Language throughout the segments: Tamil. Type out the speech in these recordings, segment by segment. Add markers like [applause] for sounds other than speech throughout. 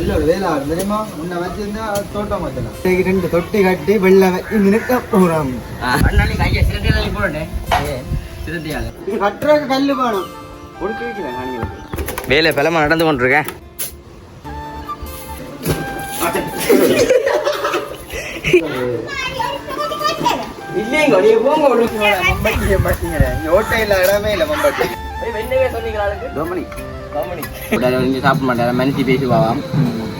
எல்லோட வேலை தெரியுமா? உன்னை வச்சிருந்தா தோட்டம் இன்னைக்கு ரெண்டு தொட்டி கட்டி வெள்ளை போட்டேன் சிரட்டையால இது கட்டுறதுக்கு கல்லு வேணும். கொடுக்க வைக்கிறேன் வேலை பலமா நடந்து கொண்டிருக்கேன். இல்லைங்க நீங்க போங்க மம்பட்டி மம்பட்டிங்கிற ஓட்டை இல்ல இடமே இல்ல மம்பட்டி. இங்க சாப்பிட மாட்டேன். மனுஷி பேசுவாவாம்.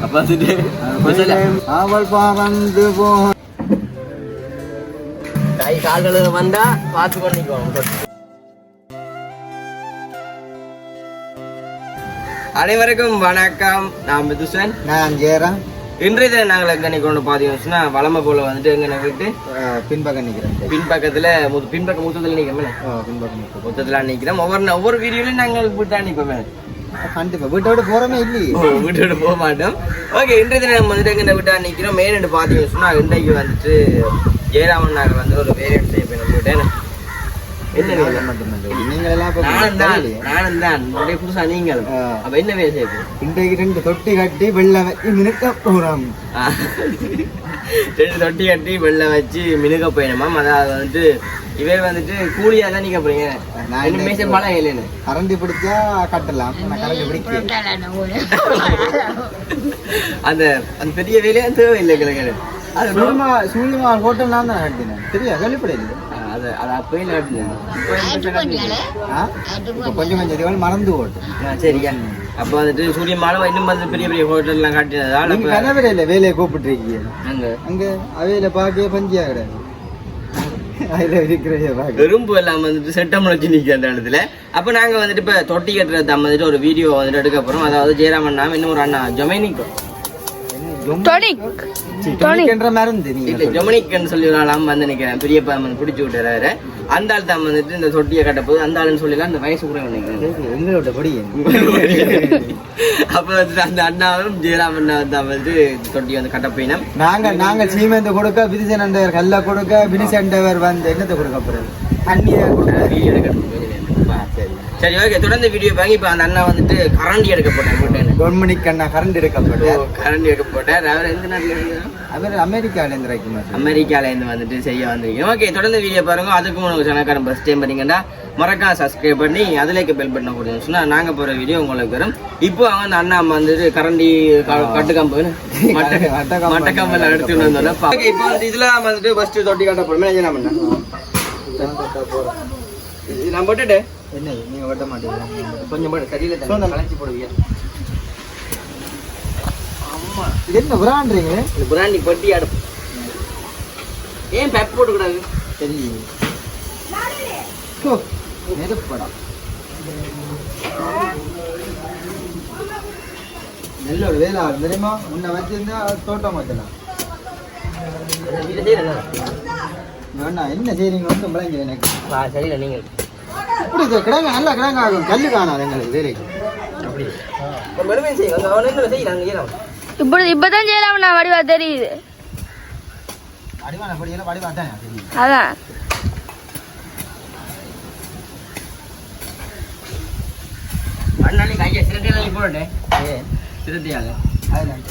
அப்ப வந்துட்டு அவள் பாவந்து போ கை கால்கள் வந்தா பார்த்து பண்ணிக்குவோம் அனைவருக்கும் வணக்கம். நான் மிதுசன். நான் ஜெயராம். இன்றைய தினம் நாங்கள் எங்கே கொண்டு பார்த்தீங்கன்னா வளமை போல வந்துட்டு எங்கே அஹ், பின்பக்கம் நிக்கிறேன். பின்பக்கத்துல முது- பின்பக்க முத்தத்தில் நிற்கிறோம் பின்பக்கம் மொத்தத்தில் நிற்கிறோம் ஒவ்வொரு ஒவ்வொரு வீடியோலையும் நாங்கள் விட்டா நிற்போமே கண்டிப்பா. வீட்டை விட்டு போறமே இல்லையே. விட்டு விட்டு போக மாட்டோம். ஓகே இன்றைய தினம் வந்துட்டு எங்கே விட்டா நிற்கிறோம் மெயின் பார்த்தீங்கன்னு சொன்னால் இன்றைக்கு வந்துட்டு ஜெயராமன் நாங்கள் வந்து ஒரு வேரியன்ட் செய்ய போய் விட்டேன் ரெண்டு தொட்டி கட்டி வெள்ளை மினுக்க போறோம். ரெண்டு தொட்டி கட்டி வெள்ள வச்சு மினுக்க போயிடமாம் அதாவது வந்துட்டு இவர் வந்துட்டு கூலியா தான் நிக்க போறீங்க. நான் ரெண்டு மேசம் பழம் இல்லைன்னு. கரண்டி பிடிச்சா கட்டலாம். நான் கரண்டி பிடிக்க அந்த அந்த பெரிய வேலையே தேவையில்லை கிழக்கு அது சூரியமா சூரியமா ஹோட்டல் நான் தான் கட்டினேன் சரியா கேள்விப்படையில அது அது அப்பயே நடத்துனேன். கொஞ்சம் கொஞ்சம் மறந்து ஓட்டும் ஆ, சரியா அப்ப வந்துட்டு சூரிய மாலை இன்னும் வந்து பெரிய பெரிய ஹோட்டல் எல்லாம் காட்டினதால நீங்க இப்ப கனவரே இல்லை வேலையை கூப்பிட்டுருக்கீங்க. அங்க அங்க அவையில பாக்கவே பஞ்சியா கிடையாது. [laughs] எறும்பு எல்லாம் வந்துட்டு செட்டம் வச்சு நிற்கிற அந்த இடத்துல. அப்போ நாங்க வந்துட்டு இப்போ தொட்டி கட்டுறது வந்துட்டு ஒரு வீடியோ வந்துட்டு எடுக்க போகிறோம் அதாவது ஜெயராமன் அண்ணா இன்னும் ஒரு அண்ணா மருந்து இல்ல நீங்க ஜொமனிக்னு சொல்லி ஒரு ஆளாம் வந்து நினைக்கிறேன் பெரியப்பா வந்து பிடிச்சி விட்டுறாரு. அந்த ஆள் தான் வந்துட்டு இந்த தொட்டியை கட்ட போது அந்த ஆளுன்னு சொல்லலாம் அந்த வயசு கூட நினைக்கிறேன் எங்களோட படி அப்போ வந்துட்டு அந்த அண்ணாவும் ஜெயராம் அண்ணா தான் வந்து தொட்டி வந்து கட்ட போயினோம். நாங்க நாங்க சீமெந்து கொடுக்க விதிசனண்டவர் கல்ல கொடுக்க வினிசண்டவர் வந்து என்னத்தை கொடுக்க போறது? தண்ணியை கொடுக்க. சரி ஓகே தொடர்ந்து வீடியோ பாங்க இப்போ அந்த அண்ணா வந்துட்டு கரண்டி எடுக்க போட்டேன் போட்டேன் கவர்மெண்ட் கண்ணா கரண்ட் எடுக்கப்பட்ட கரண்டி எடுக்க போட்டேன் அவர் எந்த நாட்டில் அவர் இறக்குமதி அமெரிக்கால இருந்து வந்துட்டு செய்ய வந்திருக்கீங்க. ஓகே தொடர்ந்து வீடியோ பாருங்க. அதுக்கு உங்களுக்கு சனக்காரன் ஃபஸ்ட் டைம் பண்ணீங்கன்னா மறக்காம சப்ஸ்கிரைப் பண்ணி அதுலேக்கு பெல் பட்டன் கொடுங்க. சொன்னா நாங்க போற வீடியோ உங்களுக்கு வரும். இப்போ அவங்க அந்த அண்ணா வந்துட்டு கரண்டி கட்டுக்கம்பு மட்ட மட்டக்கம்பு. எடுத்துட்டு வந்தோம் ஓகே இப்போ வந்து இதுல வந்துட்டு ஃபர்ஸ்ட் தொட்டி கட்ட போறோம். என்ன பண்ண நான் போட்டுட்டு. என்ன நீங்க வெட்ட மாட்டீங்க கொஞ்சம் போட்டு சரியில்லை சொன்னேன். கலைச்சி போடுவீங்க ஆமா இது என்ன விரான்றீங்க இந்த பிராண்டி பொட்டி அடுப்பு. ஏன் பெப் போட்டுக்கூடாது சரி ஓ, நெருப்படம் நெல்லோட வேலை ஆகும் தெரியுமா? உன்னை வச்சிருந்தா தோட்டம் வச்சலாம் வீட்டில் செய்யறேன் வேணா என்ன செய்றீங்க? ஒன்றும் விளங்கி எனக்கு. சரியில்லை நீங்கள் இப்படி இது கிடங்கு நல்லா கிடங்கு ஆகும் கல்லு காணாது எங்களுக்கு வேலைக்கு. அப்படி. ஒரு மெலுமையை செய்யுங்க அந்த அவனை என்ன செய்யலாம் செய்யலாம் இப்படி இப்பதான் ஜெயராமன் நான் வடிவா தெரியுது. அதான். அண்ணாடி கையை சிரட்டையால போட்டேன் ஏ சிரட்டையால. அதுதான்.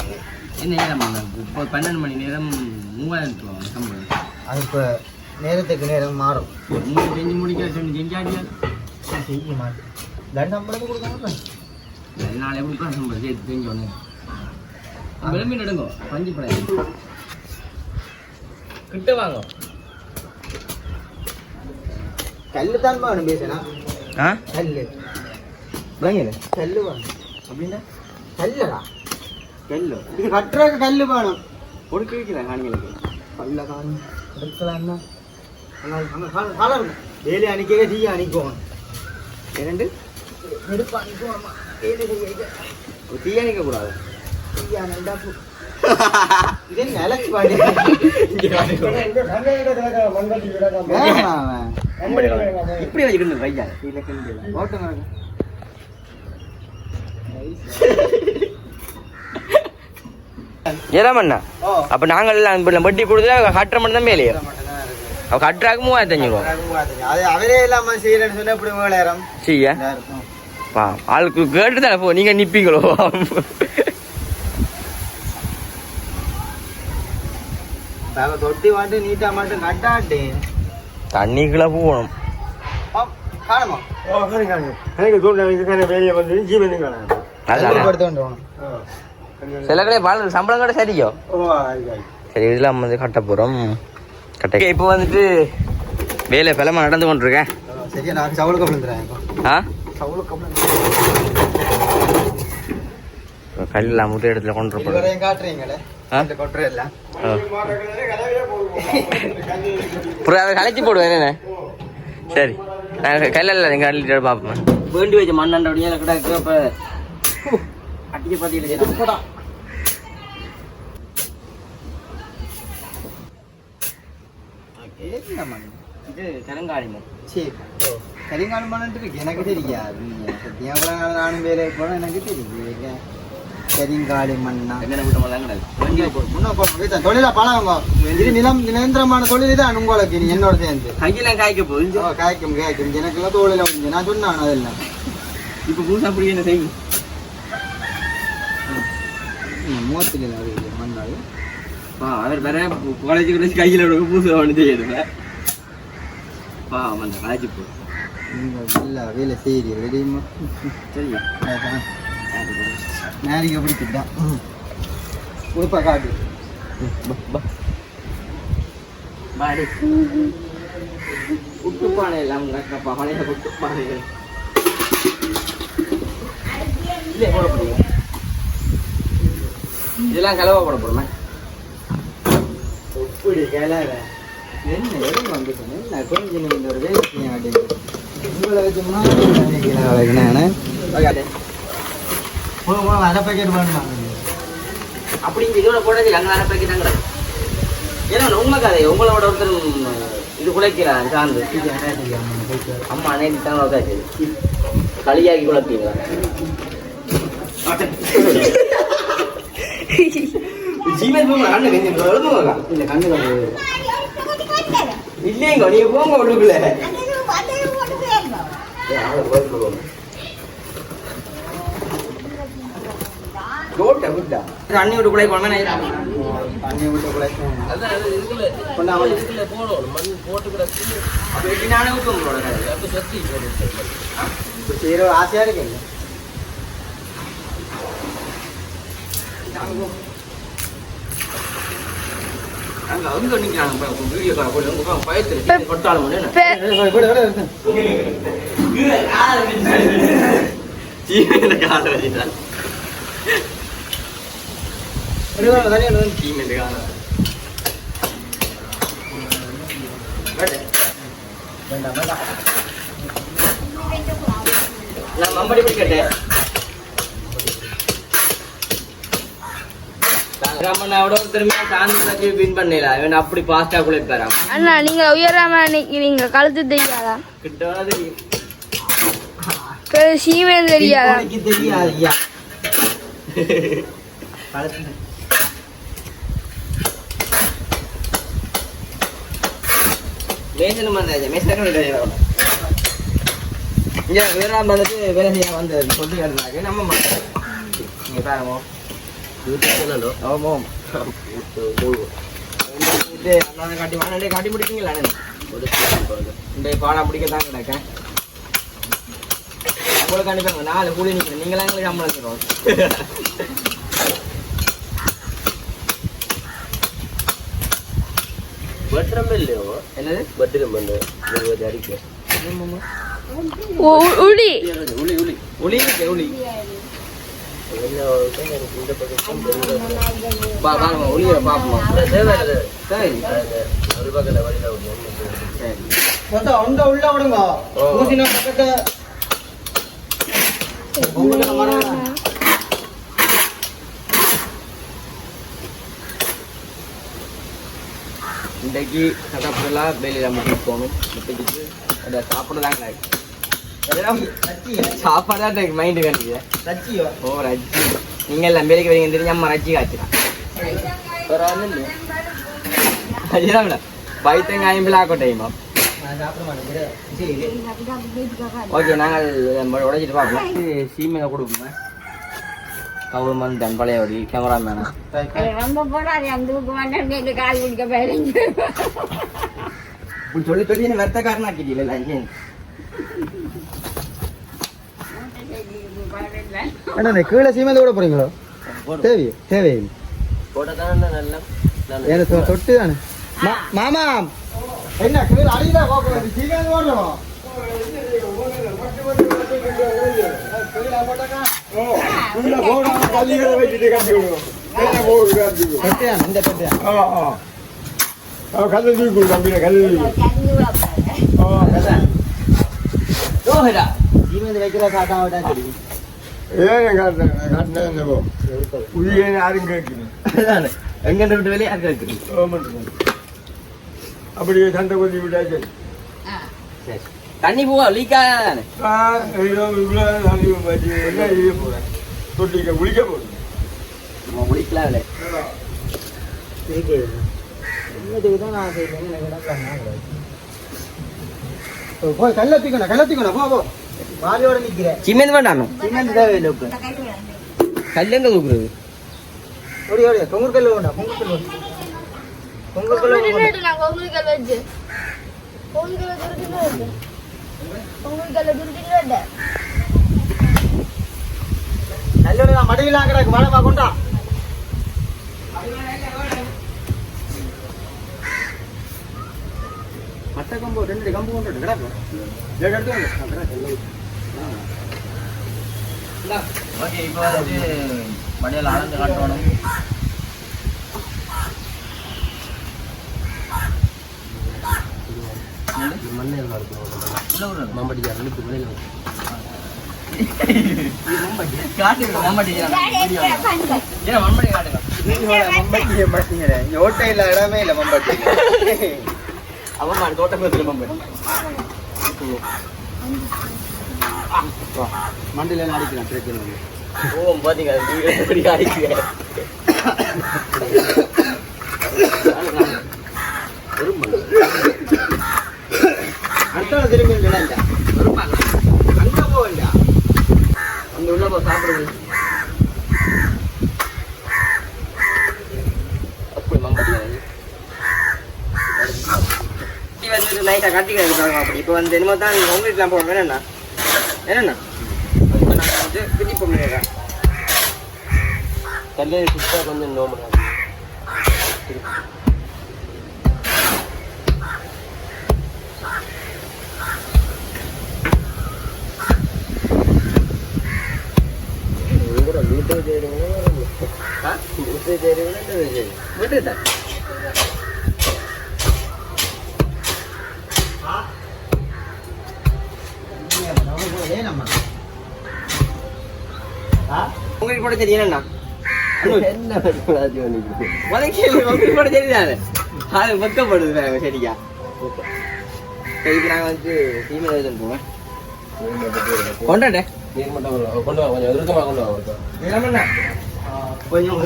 என்ன நேரம் இப்போ பன்னெண்டு மணி நேரம் மூவாயிரம் சம்பளம். அது இப்போ நேரத்துக்கு நேரம் மாறும். செஞ்சு முடிக்க சொல்லி செஞ்சாடியா செய்ய மாட்டேன் தண்டு சம்பளம் கொடுக்க மாட்டேன் நாளை கொடுக்கலாம் சம்பளம் சேர்த்து செஞ்ச உடனே விளம்பி நடுங்கோ. பஞ்சு படம் கிட்ட வாங்க. கல்லு தான் வேணும் பேசலாம் ஆ? கல்லு. விளங்கிடு கல்லு வேணும். அப்படின்னா கல்லடா. கல்லு. இது கட்டுறதுக்கு கல்லு வேணும். கொடுக்க வைக்கிறேன் காணிகளுக்கு. கல்ல காணும். எடுக்கலாம்னா கலர் டெய்லி அணிக்கவே டீ அணிக்குவோம் இரண்டு நெருப்பு டெய்லி டீ தீயணிக்க கூடாது இது அலட்சி பாடி. இப்படி வச்சுக்கணும் பையா. ஓட்டம் ஏதாமண்ணா ஓ. அப்ப நாங்கள் எல்லாம் கொடுத்து கட்டுற மட்டும் தான் மேலேயே அவ கட்டுறாக்கு மூவாயிரத்தஞ்சு ரூபா அவரே இல்லாம செய்யறேன்னு சொன்னா இப்படி மூவாயிரம் செய்ய பா ஆளுக்கு கேட்டு தானே போ நீங்க நிப்பீங்களோ தொட்டி வாட்டு நீட்டா மட்டும் நட்டாட்டே தண்ணிக்குள்ள போகணும் சில கடையை சம்பளம் கூட சரியோ சரி இதெல்லாம் வந்து கட்ட கட்ட. இப்போ வந்துட்டு வேலை பிளமா நடந்து கொண்டிருக்கேன். சரியா நான் சவுளுக்கு விழுந்துறேன் ஆ? சவுளுக்கு விழுந்துறேன் கல்லாம் முட்டை இடத்துல கொண்டு இதுவரையும் காட்டுறீங்களே? ஆ? இந்த கொட்டுற எல்லாம். புறா கலைச்சி போடுவேன் என்ன சரி. நான் கையில் நீங்கள் அள்ளிட்டு பார்ப்போம் வேண்டி வச்ச மண்ணாண்ட அப்படியே கிடக்கு அப்போ அடிக்க பார்த்தீங்களா என்ன மண் இது கருங்காலிமம் சரி கரிங்காலம் பண்ணிட்டு இருக்கு எனக்கு தெரியாது சத்தியம் எவ்வளோ நாள் நானும் வேலைக்கு போனால் எனக்கு தெரியுது கரிங்காலி மண்ணா எங்கே விட்டமெல்லாம் கிடக்கு முன்ன போகணும் தொழிலா பழங்க இது நிலம் நிரந்தரமான தொழில் தான் உங்களுக்கு நீ என்னோட சேர்ந்து கையெல்லாம் காய்க்க போகுது காய்க்கும் காய்க்கும் எனக்குலாம் தொழில வந்து நான் சொன்னான் அதெல்லாம் இப்போ புதுசாக அப்படி என்ன செய்யும் மூவத்தில் பா அவர் வேற காலேஜ் கையில் புதுசாக ஒன்று செய்யுது பா அந்த காலேஜ் போ நீங்கள் இல்லை வேலை செய்கிறீ தெரியுமா சரியா நேரிக்கு எப்படி திட்டான் உடுப்பா காட்டு பாடி குட்டுப்பானை எல்லாம் கிடக்கப்பா பழைய குட்டுப்பானை இல்லையே போட முடியும் இதெல்லாம் கலவா போட போடுமா இப்படி கிளற என்ன எதுவும் வந்து சொன்னேன் நான் கொஞ்சம் இந்த ஒரு வேலை மாட்டேங்குது. உங்களை வச்சு அரை பேக்கெட் வேணுமா அப்படி இந்த இதோட போடாது அங்கே வேற பேக்கெட் ஏன்னா உண்மை கதை உங்களோட ஒருத்தர் இது குலைக்கிறான் சார்ந்து. அம்மா அன்னைக்கு தான் உட்காச்சு களியாக்கி குழப்பீங்களா [laughs] ஜீவன் அண்ணன் இல்லை கண்ணு இல்லைங்க நீங்க போங்க உள்ளுக்குள்ள கோட்டை விட்டா. தண்ணி விட்டு குழை போனா தண்ணி விட்டு குழைக்கும் வெட்டினானே ஊற்ற ஆசையாக இருக்குங்க அங்க அங்க நிக்கிறாங்க வீடியோ கால் போட்டு உங்க பயத்துல பட்டாலும் என்ன பெ- சீமையில கால வச்சுட்டான் சீமையில கால நான் மம்படி போய் கேட்டேன் ராமண்ணாவோட திரும்பி சாந்தி வின் பண்ணல இவன் அப்படி பாஸ்டா குளிப்பாராம் அண்ணா நீங்க உயராம நிக்கிறீங்க. கழுத்து தெரியாதா? கிட்ட தெரியும் சீமேன் தெரியாதா? தெரியாது ஐயா மேசனும் வந்தாச்சு மேசனும் இங்க வீராம்? வந்துட்டு வேலை செய்ய வந்து சொல்லி நம்ம நீங்க பாருங்க. ஆமாம் காட்டி வாங்க காட்டி முடிப்பீங்களா இந்த பாடம் பிடிக்க தான் கிடக்கேன் உங்களுக்கு அனுப்பிடுங்க நாலு கூலி நிற்கிறேன் நீங்களாம் எங்களுக்கு சம்பளம் தருவோம் என்னது ஓ, உ- உளி உளி. உளி உளி. இருக்கு, உளி பா பாருங்க உளியை பார்ப்போம் சரி. சரி மொத்தம் அங்க உள்ள விடுங்க. ஊசினா பக்கத்தை. உங்களுக்கு மரம். இன்றைக்கு சட்டப்படலாம் வெளியில் முட்டிட்டு போகணும். முட்டிக்கிட்டு அதை சாப்பிடலாம் சாப்பாடு தான் எனக்கு மைண்டு வேணுங்க சச்சியோ ஓ ரஜ்ஜி நீங்கள் எல்லாம் பேருக்கு வரீங்க தெரிஞ்சு அம்மா ரஜ்ஜி காய்ச்சிடான் அதுதான் பைத்தங்காயம் பிளாக்கோட்டையுமா நான் சாப்பிட மாட்டேங்கிறேன் சரி ஓகே நாங்கள் உடைச்சிட்டு பார்க்கலாம் சீமையை கொடுக்குங்க கவுர்மெண்ட் தன் பழையபடி கேமராமேனா ரொம்ப போடாது அந்த கால் பிடிக்க போயிருங்க சொல்லி சொல்லி வருத்தக்காரனாக்கிட்டீங்களா ஏன் அண்ணா கீழே சீமெந்து கூட போறீங்களோ? தேவை தேவையில்லை தொ- தொட்டு தானே. மாமா. என்ன கீழே அடியில தூக்கி கல்லை தூக்கி. விடு. வைக்கிற காட்டா விட்டா சரி ஏன் காட்டுறேன் காட்டினா என்ன போ உயிரை யாரும் கேட்கணும் எங்க விட்டு வெளியே யாருக்கு இருக்குது கவர்மெண்ட் அப்படியே சண்டை கொத்தி விட்டாச்சு சரி தண்ணி போவா லீக் ஆகாதானே ஆ ஐயோ இவ்வளோ தண்ணி வச்சு என்ன செய்ய போகிறேன் தொட்டிக்க குளிக்க போகிறேன் நம்ம குளிக்கலாம் இல்லை போய் கல்லத்திக்கணும் கல்லத்திக்கணும் போ போ சிமெண்ட் வேண்டாம். சீமெந்து தேவையில்லை கல்லெங்க தூக்குறது. ஓடி ஓடி பொங்கல் கல்லு வேண்டாம். பொங்கல் கல்லு வேண்டாம். பொங்கல் கல்லு வேண்டாம். நாங்க உங்களுக்கு வச்சு. துருக்கிட்டு உங்களுக்கு துருக்கிட்டு நல்லோட நான் மடியிலாம் கிடக்கு. வாழப்பா கொண்டா மட்ட கம்பு ரெண்டு கம்பு கொண்டு கிடக்கு ஏழு எடுத்து வந்து. ஆ, கிடக்கு. ஓகே இப்போ வந்து மடியில் அளந்து காட்டணும் நீங்களோட மம்பட்டியை மாட்டீங்களே. இங்க ஓட்டை இல்ல இடமே இல்ல மம்பட்டி அவன் தோட்டம் மம்பட்டி மண்டில அடிக்கலாம் பிரச்சனை இல்லை. ஓ பாத்தீங்க எப்படி ஆயிடுச்சு அடுத்தால திரும்பி இல்லைடா அங்க போக வேண்டாம் அந்த உள்ள போ சாப்பிடுது அப்படி மம்பட்டி வந்து நைட்டா கட்டிக்கிறாங்க அப்படி. இப்போ வந்து என்னமோ தான் உங்க வீட்டுலாம் போடுறோம் என்னண்ணா என்னண்ணா இப்போ நான் வந்து பிடி பண்ணிடுறேன் கல்யாணி சுத்தா கொஞ்சம் நோம்பு விட்டுட்டா ஏனம்மா உங்களுக்கு கூட தெரியலண்ணா என்ன உங்களுக்கு கூட தெரியுதானே அது வெக்கப்படுது நாங்கள் சரியா இப்போ நாங்கள் வந்து ஃபீமேல் ஏஜென்ட் போவேன் கொண்டாட்டே நீர் மட்டும் கொண்டு வா கொஞ்சம் இறுக்கமாக கொண்டு வா கொஞ்சம்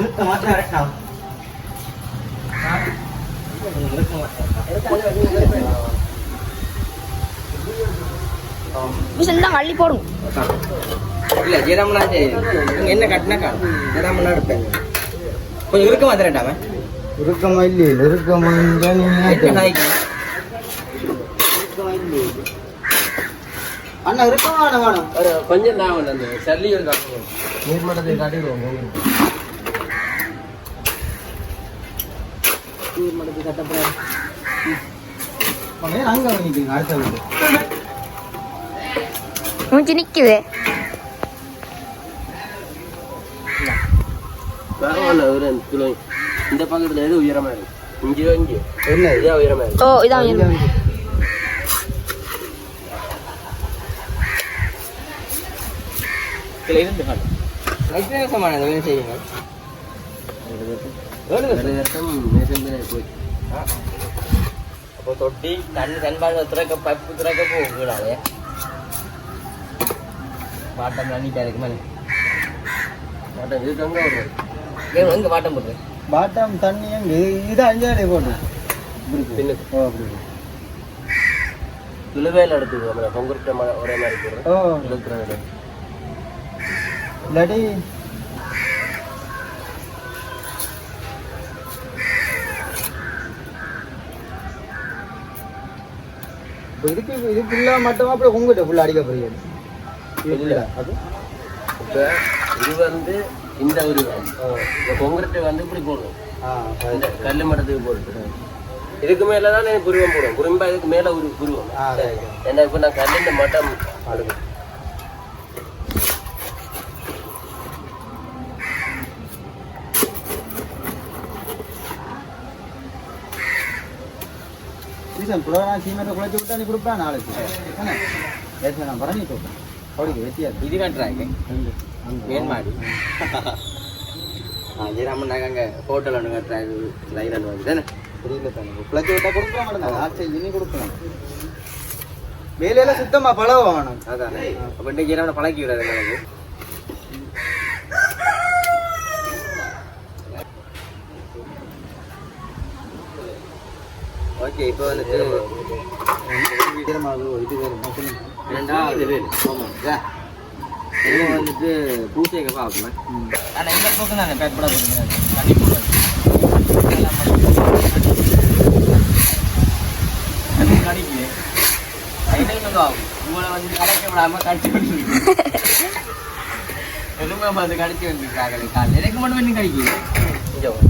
மாட்டேன் தான் அள்ளி போடும் இல்ல ஜெயராமனா நீங்க என்ன கட்டினா காணும் ஜெயராமனா இருப்பேன் கொஞ்சம் இறுக்கமா தரட்டாம இறுக்கமா இல்லையே இறுக்கமா அண்ணா இறுக்கமா வேணும் ஒரு கொஞ்சம் தான் அந்த காட்டுவோம் காட்டிடுவோம் அவங்க ஏன் அங்க வாங்கிட்டீங்க அடுத்த வீட்டு மூச்சு நிக்குது பரவாயில்ல ஒரு கிலோ இந்த பக்கத்துல எது உயரமா இருக்கு இங்கேயோ இங்கே என்ன இது? இதே உயரமா இருக்கு ஓ இதான் வேணும். இதுல இருந்து காணும் எத்தனை வருஷமான வேலை செய்யுங்க ஏழு வருஷம் ஒரு வருஷம் மேசம்பே போய் அப்போ தொட்டி தண்ணி வாட்டம்லாம் நீட்டாக இருக்கு மேலே வாட்டம் இது தங்க ஒரு. ஏன் எங்கே வாட்டம் போடுறேன் வாட்டம் தண்ணி எங்கே? இது அஞ்சாடி போட்டு. பின்னுக்கு. ஓ அப்படி துளுவேல எடுத்துக்கோ ஒரே மாதிரி போடுறோம் ஓ. இழுக்கிற இல்லாட்டி இதுக்கு இது ஃபுல்லாக மட்டும் அப்புறம் உங்கள்கிட்ட ஃபுல்லாக அடிக்க போறீங்க. ஆ? அது? இப்ப இது வந்து இந்த ஒரு இந்த கொங்கிரட்டை வந்து இப்படி போடணும். இந்த கல்லு மட்டத்துக்கு போட்டு இதுக்கு மேல தான் நான் புருவம் போடுவேன் புரும்பா இதுக்கு மேல ஒரு புருவம். ஏன்னா இப்ப நான் கல்லுண்ட மட்டம் அடுக்கு சீசன் புலவனா சீமெண்ட்டை குழச்சி விட்டா நீ கொடுப்பா நாளைக்கு. நான் பரங்கி கொடுப்பேன் வெட்டியாது இது கட்டுறாங்க மேன் மாடி ஆ ஜெயராமன் நாங்கள் அங்கே ஹோட்டல் ஒன்று கட்டுறாங்க லைன் வந்து தானே குழச்சி விட்டா கொடுக்கலாம் மாட்டேன் ஆச்சை இனி கொடுக்கலாம் வேலையெல்லாம் சுத்தமா பழக வேணும் அதானே அப்போ இன்றைக்கு ஜெயராமனை பழக்கி விடாது எனக்கு ஓகே இப்போ வந்துட்டு இது வேறு வந்துட்டு பூசைக்கு பார்க்கணும் ஆனால் இந்த பக்கம் தானே பேக் பண்ண தண்ணி போடுறது அது கடிக்கு. ஐநூறு ஆகும். உங்களை வந்து கடைக்க விடாம கடிச்சு விட்டுருக்கு எலும்பை பார்த்து கடிச்சு வந்துருக்காங்க காலையில் எனக்கு மட்டும் பண்ணி கடிக்குது கொஞ்சம்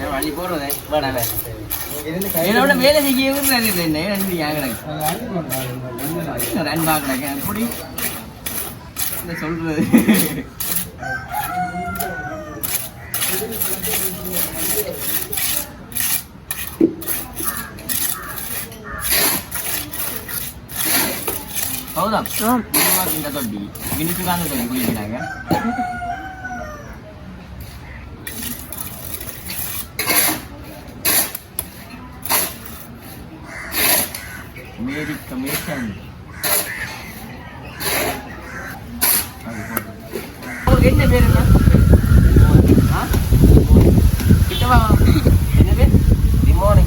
ஏன் வழி போடுறதே. வேணாம் வேணாம் என்னோட வேலை செய்ய என்ன ரெண்டு யாங்க ரன் பார்க்கணும் எப்படி? இந்த சொல்றது? ಹೌದಾ இந்த தொட்டி. கிணிச்சுக்கான தொட்டி குளிக்கிறாங்க என்ன பேர் என்ன ஆ? என்ன பேர் டிமோனி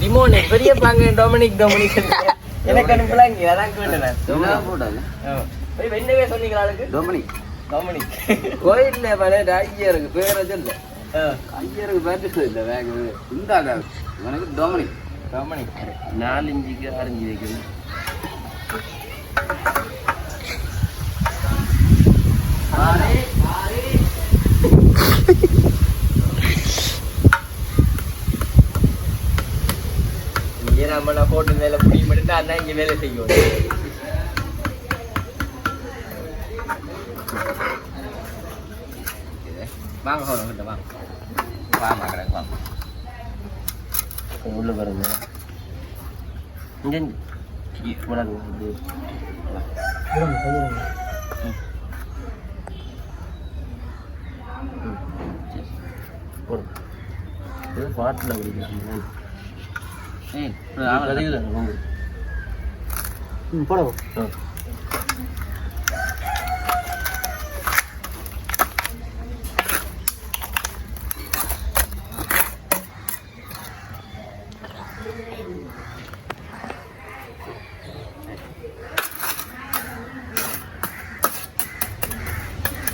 டிமோனி பெரிய பாங்க டொமினிக் டொமினிக் எனக்கு அனுப்பலாங்க அதான் கேட்டேன் போடாது என்ன பேர் சொன்னீங்களா ஆளுக்கு டொமினிக் டொமினிக் கோயில்ல பல ஐயருக்கு பேர் வச்சிருந்த ஆ, ஐயருக்கு பேட்டு இல்லை வேக இந்த எனக்கு டொமினிக் டொமினிக் நாலு இஞ்சுக்கு அரைஞ்சு வைக்கணும் நம்ம போட்டு மேல புடி மட்டும் அதான் இங்க வேலை செய்யும். வாங்க வாங்க வாங்க உள்ள பாருங்க. இங்க இங்க. போடாது இது. ம், சரி. போடு. இது பாட்டில் குடிக்கிறேன் ம் கதையில் உங்க ம் போடவும் ஆ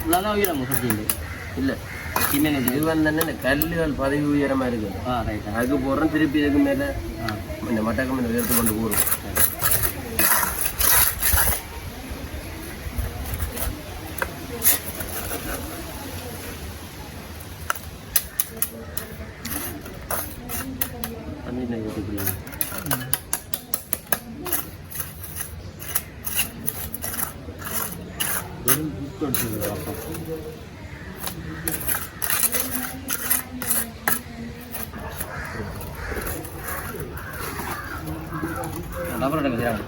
நல்லா உயிரம் சொல்லிங்க இல்ல இது? வந்து என்ன, இந்த கல்லுகள் பதவி உயரமா இருக்கு ஆ ரைட் அதுக்கு போடுறோம் திருப்பி இதுக்கு மேல. இந்த மட்டக்கம் இந்த எடுத்து கொண்டு போடுறோம் தண்ணி எப்படி ரப்பர் எடுக்கிறாங்க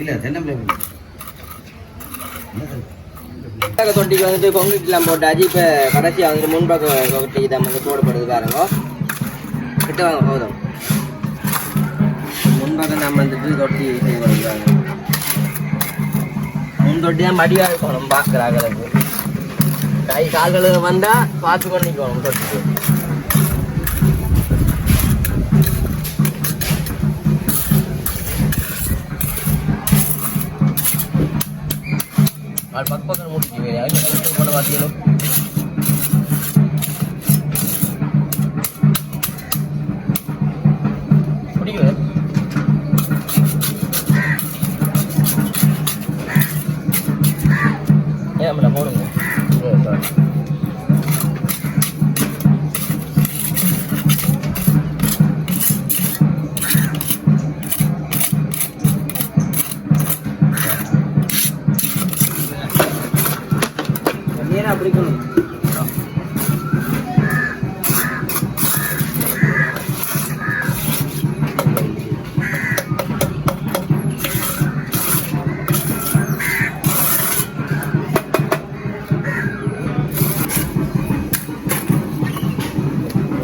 இல்லை தென்னம்பிள்ளை முன்பக்க தொட்டிக்கு வந்துட்டு கொங்கிட்டுலாம் போட்டாச்சு. இப்போ கடைசியாக வந்துட்டு முன்பக்க தொட்டிக்கு தான் வந்து போடப்படுது பாருங்க. கிட்ட வாங்க போதும். முன்பக்கம் நம்ம வந்துட்டு தொட்டி செய்வாங்க முன் தொட்டி தான் மடியா இருக்கணும் பார்க்குறாங்களுக்கு கை கால்களுக்கு வந்தா பார்த்து பண்ணிக்கணும் தொட்டிக்கு. அது பக்க பக்கம் முடிச்சு வேறு யாரும் போட பார்த்தீங்களோ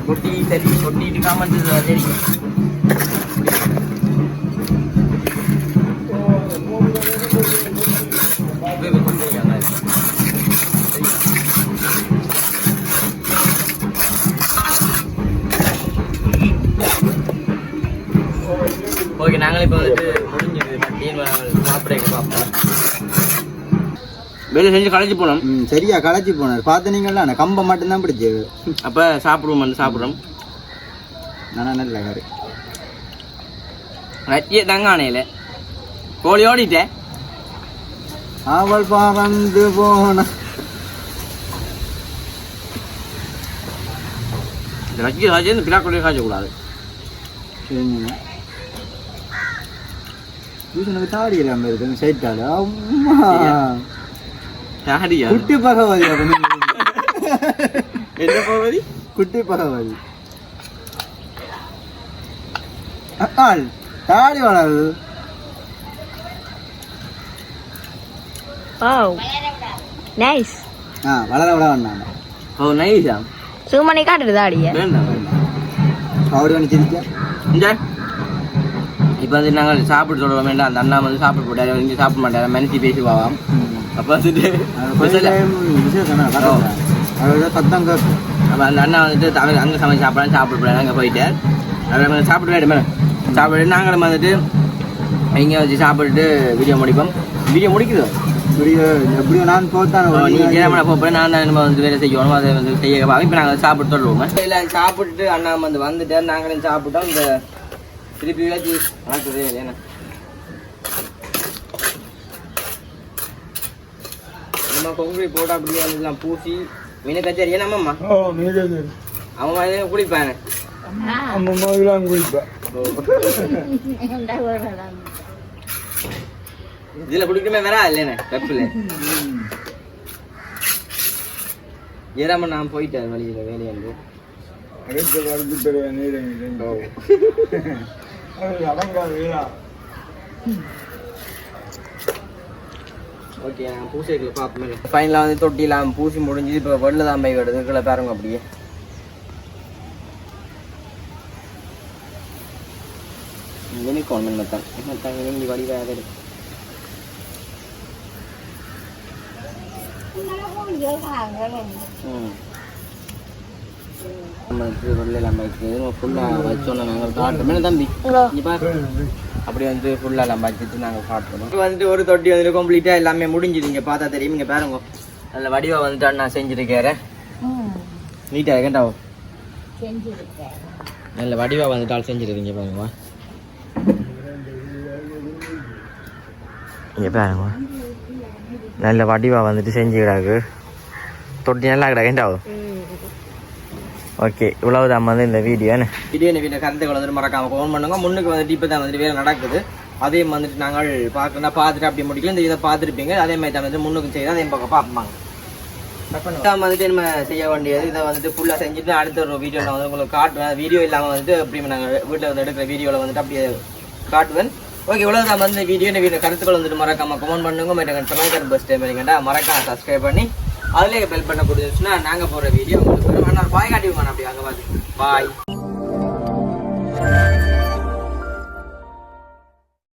கொட்டி சரி கொட்டிட்டு காமத்து தெரியும். வெளியே செஞ்சு களைச்சி போனோம். ம் சரியா களைச்சி போனார். பார்த்து நீங்களா நான் கம்பை மட்டும்தான் பிடிச்சது? அப்போ சாப்பிடுவோம் வந்து சாப்பிட்றோம். நானா நல்ல காரு. ரத்திய தங்கானையில். கோழி ஓடிட்டேன் அவள் பறந்து போன. ரத்திய காய்ச்சி இந்த பிளாக்கோடைய காய்ச்சக்கூடாது சரிங்க. டியூஷனுக்கு தாடி இல்லாமல் இருக்கு சைட்டால அம்மா. யாரியா குட்டி பகவதி. என்ன போகுது குட்டி பகவதி அக்காள் தாடி வளருது வாவ் நைஸ் ஆ வளர விட வேண்டாம் ஓ நைஸா சுமணி காட்டுது தாடிய வேண்டாம் அவரு வந்து சிரிச்சா இந்த இப்போ வந்து நாங்கள் சாப்பிட்டு சொல்ல வேண்டாம் அந்த அண்ணா வந்து சாப்பிட போட்டாரு இங்கே சாப்பிட மாட்டாரு மனசி பேசி போவாம் அப்போ வந்துட்டு அப்போ அந்த அண்ணா வந்துட்டு தமிழ் அங்கே சமைச்சு சாப்பிடலாம் சாப்பிட போடாது அங்கே போயிட்டார் அதில் சாப்பிட்டு வேண்டுமே சாப்பிட்டு நாங்களும் வந்துட்டு இங்கே வச்சு சாப்பிட்டுட்டு வீடியோ முடிப்போம் வீடியோ முடிக்குது எப்படியோ எப்படியோ நான் போத்தான் நீ ஜெயமலை போகிறேன் நான் நம்ம வந்து வேலை செய்யணும் அதை வந்து செய்ய இப்போ நாங்கள் சாப்பிட்டு சொல்லுவோம் இல்லை சாப்பிட்டுட்டு அண்ணா வந்து வந்துட்டார் நாங்களும் சாப்பிட்டோம் இந்த திருப்பி வச்சு நடக்குது என்ன நம்ம கொங்குடி போட்டு அப்படியே வந்துலாம் பூசி மீனை கச்சேரி என்னம்மா ஓ மீது அவன் வந்து குடிப்பானே அம்மா மாதிரிலாம் குடிப்பேன் இதில் குடிக்கணுமே வரா இல்லைண்ணே கப்பில் ஏறாம நான் போயிட்டேன் வழியில் வேலையாண்டு அடுத்த வரது பெரிய அடங்காது வீணா ஓகே நான் பூசைக்குள்ள பார்ப்போம் ஃபைனலாக வந்து தொட்டிலாம் பூசி முடிஞ்சு இப்போ வெளில தான் வருது. கீழே பாருங்க அப்படியே. யூனிகார்ன் மெத்தான் மெத்தான் இங்கே வடிவாக இருக்கு. ம் நம்ம வந்து வெள்ளைலாம் வைக்கிறது ஃபுல்லாக வச்சோன்னா நாங்கள் காட்டுறோம். தம்பி? நீ பாரு. அப்படி வந்து ஃபுல்லாக எல்லாம் வச்சுட்டு நாங்கள் காட்டுறோம். இப்போ வந்துட்டு ஒரு தொட்டி வந்துட்டு கம்ப்ளீட்டாக எல்லாமே முடிஞ்சுது. இங்கே பார்த்தா தெரியும். இங்கே பாருங்க. நல்ல வடிவா வந்துட்டு அண்ணா செஞ்சுருக்காரு. நீட்டாக இருக்கேன்டா நல்ல வடிவா வந்துட்டால் செஞ்சுருக்கீங்க பாருங்க. இங்கே பாருங்க. நல்ல வடிவா வந்துட்டு செஞ்சுக்கிறாங்க தொட்டி நல்லா கிடக்கேன்டா ஓகே இவ்வளவுதான் வந்து இந்த வீடியோ வீடியோ இந்த வீடியோ கருத்துக்கள் வந்துட்டு மறக்காம ஃபோன் பண்ணுங்க. முன்னுக்கு வந்துட்டு இப்போ தான் வந்துட்டு வேலை நடக்குது. அதே வந்துட்டு நாங்கள் பார்க்கணும் பார்த்துட்டு அப்படி முடிக்கல இந்த இதை பார்த்துருப்பீங்க. அதே மாதிரி தான் வந்து முன்னுக்கு செய்து அதே பக்கம் பார்ப்பாங்க. இதான் வந்துட்டு நம்ம செய்ய வேண்டியது. இதை வந்துட்டு ஃபுல்லாக செஞ்சுட்டு அடுத்த ஒரு வீடியோவில் வந்து உங்களுக்கு காட்டுவேன் வீடியோ இல்லாமல் வந்துட்டு அப்படி நாங்கள் வீட்டில் வந்து எடுக்கிற வீடியோவில் வந்துட்டு அப்படியே காட்டுவேன். ஓகே இவ்வளோ தான் வந்து வீடியோ இந்த வீடியோ கருத்துக்கள் வந்துட்டு மறக்காம கமெண்ட் பண்ணுங்க. மற்ற சமைக்கிற பஸ் டைம் மறக்காம சப்ஸ்கிரைப் பண்ணி அதுலேயே பெல் பண்ண கொடுத்துச்சுன்னா நாங்கள் போகிற வீடியோ உங்களுக்கு வரும் ஆனால் பாய் காட்டி அப்படி அங்கே பார்த்து பாய்